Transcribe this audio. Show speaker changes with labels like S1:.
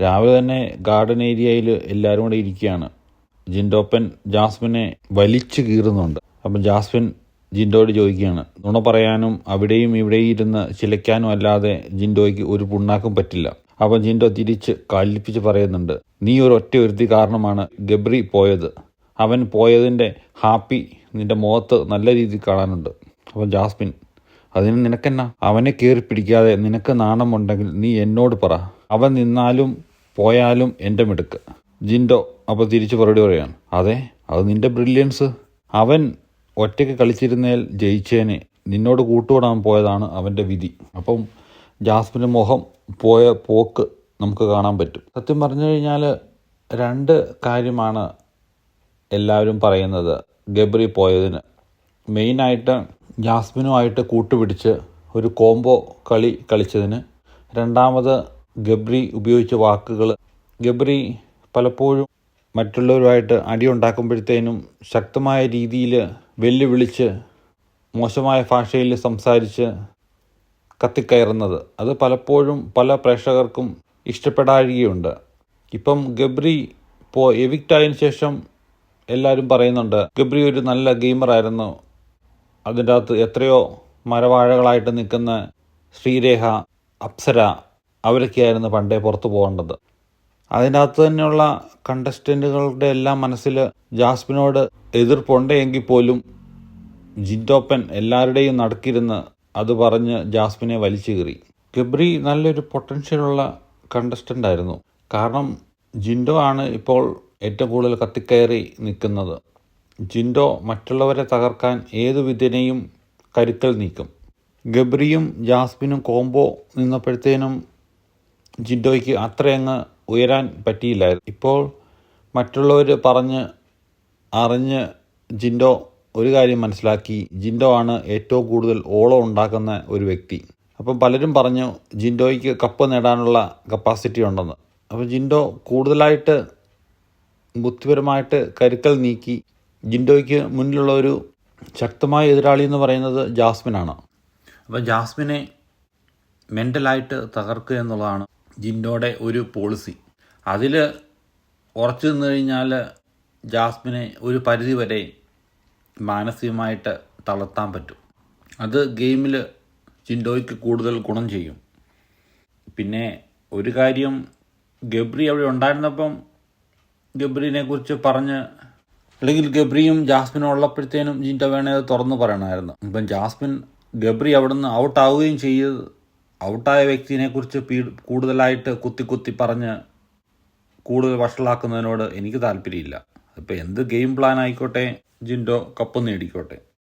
S1: രാവിലെ തന്നെ ഗാർഡൻ ഏരിയയിൽ എല്ലാവരും കൂടെ ഇരിക്കുകയാണ്. ജിൻഡോപ്പൻ ജാസ്മിനെ വലിച്ചു കീറുന്നുണ്ട്. അപ്പം ജാസ്മിൻ ജിൻഡോയോട് ചോദിക്കുകയാണ് നുണ പറയാനും അവിടെയും ഇവിടെയും ഇരുന്ന് ചിലയ്ക്കാനും അല്ലാതെ ജിൻഡോയ്ക്ക് ഒരു പുണ്ണാക്കും പറ്റില്ല. അപ്പം ജിൻഡോ തിരിച്ച് കല്ലിപ്പിച്ച് പറയുന്നുണ്ട് നീ ഒരു ഒറ്റ ഒരുത്തി കാരണമാണ് ഗബ്രി പോയത്. അവൻ പോയതിന്റെ ഹാപ്പി നിന്റെ മുഖത്ത് നല്ല രീതിയിൽ കാണാനുണ്ട്. അപ്പം ജാസ്മിൻ അതിന് നിനക്കെന്നാ? അവനെ കയറി പിടിക്കാതെ നിനക്ക് നാണമുണ്ടെങ്കിൽ നീ എന്നോട് പറ. അവൻ നിന്നാലും പോയാലും എന്റെ മിടുക്ക്. ജിൻഡോ അപ്പോൾ തിരിച്ച് മറുപടി പറയാണ്. അതെ അത് നിന്റെ ബ്രില്യൻസ്. അവൻ ഒറ്റയ്ക്ക് കളിച്ചിരുന്നേൽ ജയിച്ചേനെ. നിന്നോട് കൂട്ടുകൂടാൻ പോയതാണ് അവന്റെ വിധി. അപ്പം ജാസ്മിന്റെ മുഖം പോയ പോക്ക് നമുക്ക് കാണാൻ പറ്റും. സത്യം പറഞ്ഞു കഴിഞ്ഞാൽ രണ്ട് കാര്യമാണ് എല്ലാവരും പറയുന്നത് ഗബ്രി പോയതിന്. മെയിനായിട്ട് ജാസ്മിനുമായിട്ട് കൂട്ടുപിടിച്ച് ഒരു കോംബോ കളി കളിച്ചതിന്. രണ്ടാമത് ഗബ്രി ഉപയോഗിച്ച വാക്കുകൾ ഗബ്രി പലപ്പോഴും മറ്റുള്ളവരുമായിട്ട് അടിയുണ്ടാക്കുമ്പോഴത്തേനും ശക്തമായ രീതിയിൽ വെല്ലുവിളിച്ച് മോശമായ ഭാഷയിൽ സംസാരിച്ച് കത്തിക്കയറുന്നത്. അത് പലപ്പോഴും പല പ്രേക്ഷകർക്കും ഇഷ്ടപ്പെടാഴികയുണ്ട്. ഇപ്പം ഗബ്രി ഇപ്പോൾ എവിക്റ്റ് ആയതിനു ശേഷം എല്ലാവരും പറയുന്നുണ്ട് ഗബ്രി ഒരു നല്ല ഗെയിമറായിരുന്നു അതിന്റെ അകത്ത് എത്രയോ മരവാഴകളായിട്ട് നിൽക്കുന്ന ശ്രീരേഖ അപ്സര അവരൊക്കെയായിരുന്നു പണ്ടേ പുറത്തു പോകേണ്ടത്. അതിനകത്ത് തന്നെയുള്ള കണ്ടസ്റ്റന്റുകളുടെ എല്ലാം മനസ്സിൽ ജാസ്മിനോട് എതിർപ്പുണ്ടെങ്കിൽ പോലും ജിൻഡോപ്പൻ എല്ലാവരുടെയും നടക്കിരുന്ന് അത് പറഞ്ഞ് ജാസ്മിനെ വലിച്ചു കീറി. ഗബ്രി നല്ലൊരു പൊട്ടൻഷ്യലുള്ള കണ്ടസ്റ്റന്റ് ആയിരുന്നു. കാരണം ജിൻഡോ ആണ് ഇപ്പോൾ ഏറ്റവും കൂടുതൽ കത്തിക്കയറി നിൽക്കുന്നത്. ജിൻഡോ മറ്റുള്ളവരെ തകർക്കാൻ ഏതു വിധനെയും കരുക്കൽ നീക്കും. ഗബ്രിയും ജാസ്മിനും കോംബോ നിന്നപ്പോഴത്തേനും ജിൻഡോയ്ക്ക് അത്രയങ്ങ് ഉയരാൻ പറ്റിയില്ലായിരുന്നു. ഇപ്പോൾ മറ്റുള്ളവർ പറഞ്ഞ് അറിഞ്ഞ് ജിൻഡോ ഒരു കാര്യം മനസ്സിലാക്കി. ജിൻഡോ ആണ് ഏറ്റവും കൂടുതൽ ഓളം ഉണ്ടാക്കുന്ന ഒരു വ്യക്തി. അപ്പം പലരും പറഞ്ഞു ജിൻഡോയ്ക്ക് കപ്പ് നേടാനുള്ള കപ്പാസിറ്റി ഉണ്ടെന്ന്. അപ്പോൾ ജിൻഡോ കൂടുതലായിട്ട് ബുദ്ധിപരമായിട്ട് കരുക്കൽ നീക്കി. ജിൻഡോയ്ക്ക് മുന്നിലുള്ള ഒരു ശക്തമായ എതിരാളി എന്ന് പറയുന്നത് ജാസ്മിനാണ്. അപ്പോൾ ജാസ്മിനെ മെന്റലായിട്ട് തകർക്കുക എന്നുള്ളതാണ് ജിൻഡോയുടെ ഒരു പോളിസി. അതിൽ ഉറച്ചു നിന്ന് കഴിഞ്ഞാൽ ജാസ്മിനെ ഒരു പരിധി വരെ മാനസികമായിട്ട് തളർത്താൻ പറ്റും. അത് ഗെയിമിൽ ജിൻഡോയ്ക്ക് കൂടുതൽ ഗുണം ചെയ്യും. പിന്നെ ഒരു കാര്യം ഗബ്രി അവിടെ ഉണ്ടായിരുന്നപ്പം ഗബ്രിനെ കുറിച്ച് പറഞ്ഞ് അല്ലെങ്കിൽ ഗബ്രിയും ജാസ്മിനും ഉള്ളപ്പോഴത്തേനും ജിൻഡോ വേണേ അത് തുറന്നു പറയണമായിരുന്നു. ഇപ്പം ജാസ്മിൻ ഗബ്രി അവിടുന്ന് ഔട്ടാവുകയും ചെയ്ത് ഔട്ടായ വ്യക്തിനെ കുറിച്ച് പീ കൂടുതലായിട്ട് കുത്തി കുത്തി പറഞ്ഞ് കൂടുതൽ വഷളാക്കുന്നതിനോട് എനിക്ക് താല്പര്യമില്ല. ഇപ്പോൾ എന്ത് ഗെയിം പ്ലാൻ ആയിക്കോട്ടെ ജിൻഡോ കപ്പ് നേടിക്കോട്ടെ.